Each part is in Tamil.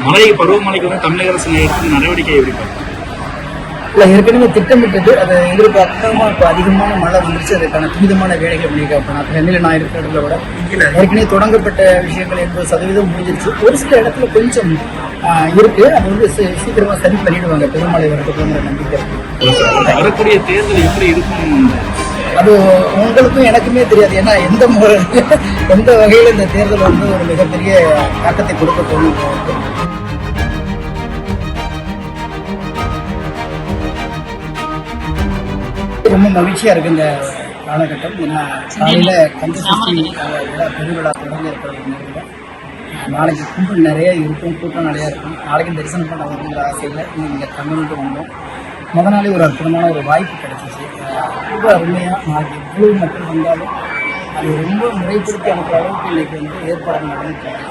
மழை பருவமழைக்கு வந்து தமிழக அரசு எடுத்த நடவடிக்கை எப்படி பார்க்கணும்? இல்லை ஏற்கனவே திட்டமிட்டது அதை எதிர்பார்க்காம இப்போ அதிகமான மழை வந்துருச்சு. அதுக்கான துரிதமான வேலைகள் பண்ணியிருக்காங்க நான் சென்னையில் நான் இருக்கிற இடத்துல விட ஏற்கனவே தொடங்கப்பட்ட விஷயங்கள் எண்பது சதவீதம் முடிஞ்சிருச்சு. ஒரு சில இடத்துல கொஞ்சம் இருக்கு. அது வந்து சீ- சீக்கிரமா சரி பண்ணிடுவாங்க. பெருமழை வரதுக்குங்கிற நம்பிக்கை. வரக்கூடிய தேர்தல் எப்படி இருக்கும்? அது உங்களுக்கும் எனக்குமே தெரியாது. ஏன்னா எந்த முறை எந்த வகையில் இந்த தேர்தல் வந்து ஒரு மிகப்பெரிய தாக்கத்தை கொடுக்க போகணும் ரொம்ப மகிழ்ச்சியா இருக்கு இந்த காலகட்டம். ஏன்னா காலையில் கந்த பெருவிழா தொடர்ந்து இருக்கிற நாளைக்கு கும்பல் நிறைய இருக்கும். கூட்டம் நிறைய இருக்கும். நாளைக்கு தரிசனம் பண்ண வரணுங்கிற ஆசையில் நீங்கள் தமிழுக்கு வந்தோம். முத நாளே ஒரு அற்புதமான ஒரு வாய்ப்பு கிடைச்சிச்சு. ரொம்ப அருமையாக நாளைக்கு எவ்வளவு மக்கள் வந்தாலும் அது ரொம்ப முறைப்படுத்தி அனுப்புற அளவுக்கு இன்னைக்கு வந்து ஏற்பாடு நடந்துட்டாங்க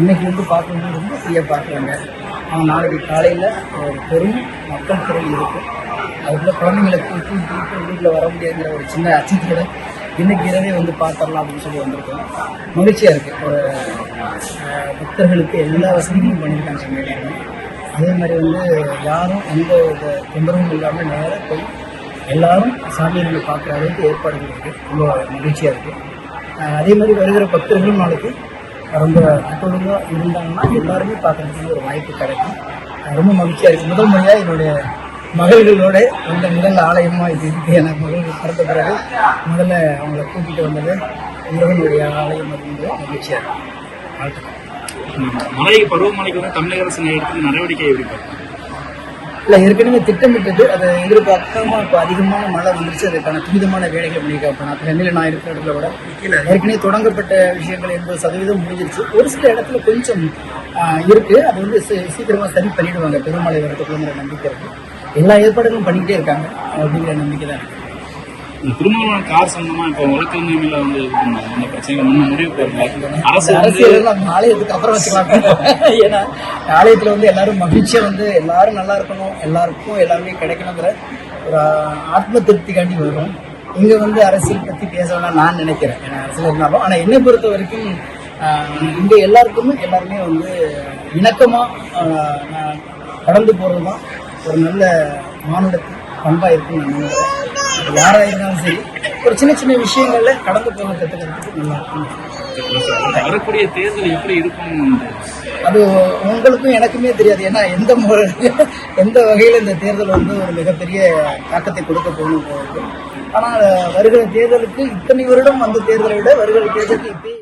இன்னைக்கு வந்து பார்க்கும்போது ரொம்ப ஃப்ரீயாக பார்க்குறாங்க ஆனால் நாளைக்கு காலையில் ஒரு பெரும் மக்கள் திறன் இருக்கும். அதுக்குள்ள குழந்தைங்களை தூக்கி தூக்கி வீட்டில் வர முடியாதுங்கிற ஒரு சின்ன அச்சத்தோட இன்னைக்கு இரவே வந்து பார்த்துடலாம் அப்படின்னு சொல்லி வந்திருக்கோம். மகிழ்ச்சியாக இருக்குது ஒரு பக்தர்களுக்கு எல்லா வசதிகளும் பண்ணியிருக்காங்க சென்னையில அதே மாதிரி வந்து யாரும் எந்த வித தொந்தரவும் இல்லாமல் நேராக போய் எல்லாரும் சாமியை பார்க்குற அளவுக்கு ஏற்பாடுகள் இருக்குது ரொம்ப மகிழ்ச்சியாக இருக்குது அதே மாதிரி வருகிற பக்தர்களும் நாளைக்கு ரொம்ப ஒழுங்காக இருந்தாங்கன்னா எல்லாருமே பார்க்குறதுக்கு ஒரு வாய்ப்பு கிடைக்கும். ரொம்ப மகிழ்ச்சியாக இருக்குது முதல் முறையாக என்னுடைய மகள்களோட இந்த முதல் ஆலயமாக இது இருக்குது எனக்கு மகள்கள் பிறந்த பிறகு முதல்ல அவங்கள கூட்டிகிட்டு வந்தது முருகனுடைய ஆலயம் அப்படின்றது மகிழ்ச்சியாக இருக்கும் வாழ்த்துக்கள். மழை பருவமழைக்கு வந்து தமிழக அரசு எடுத்த நடவடிக்கை எப்படி இல்லை ஏற்கனவே திட்டமிட்டது அதை எதிர்பார்க்காம இப்போ அதிகமான மழை வந்துருச்சு. அதுக்கான துரிதமான வேலைகள் பண்ணியிருக்காங்க. நான் சென்னையில் நான் இருக்கிற இடத்துல விட ஏற்கனவே தொடங்கப்பட்ட விஷயங்கள் எண்பது சதவீதம் முடிஞ்சிருச்சு. ஒரு சில இடத்துல கொஞ்சம் இருக்குது அது வந்து சீ- சரி பண்ணிடுவாங்க. பெருமழை வரதுக்குங்கிற நம்பிக்கை இருக்குது எல்லா ஏற்பாடுகளும் பண்ணிக்கிட்டே இருக்காங்க. அப்படிங்கிற நம்பிக்கை தான் இருக்குது இந்த திருமாவளவன் கார் சம்பந்தமா இப்போ வழக்கறிஞர்ல வந்து இது பண்ணாங்க. இந்த பிரச்சனை முன்ன முடிவு போயிருந்தாங்க அரசு அரசியல் ஆலயத்துக்கு அப்புறம் வச்சுக்கலாம். ஏன்னா ஆலயத்துல வந்து எல்லாரும் மகிழ்ச்சியா வந்து எல்லாரும் நல்லா இருக்கணும் எல்லாருக்கும் எல்லாருமே கிடைக்கணுங்கிற ஒரு ஆத்ம திருப்திக்காண்டி வரும் இங்க வந்து அரசியல் பத்தி பேச வேணாம் நான் நினைக்கிறேன். ஏன்னா அரசியல் இருந்தாலும் ஆனா என்னை பொறுத்த வரைக்கும் இங்க எல்லாருக்குமே எல்லாருமே வந்து இணக்கமா நான் கடந்து போறதுதான் ஒரு நல்ல மாநிலத்தின் பண்பா இருக்குன்னு நான் நினைக்கிறேன். அது யாரா இருந்தாலும் சரி ஒரு சின்ன சின்ன விஷயங்கள்ல கடந்து போக கத்துக்கிறதுக்கு நல்லா இருக்கும் வரக்கூடிய தேர்தல் எப்படி இருக்கும் அது உங்களுக்கும் எனக்குமே தெரியாது. ஏன்னா எந்த எந்த வகையில் இந்த தேர்தல் வந்து ஒரு மிகப்பெரிய தாக்கத்தை கொடுக்க போகணும் போகுது. ஆனால் வருகிற தேர்தலுக்கு இத்தனை வருடம் வந்த தேர்தலை விட வருகிற தேர்தலுக்கு இப்பயே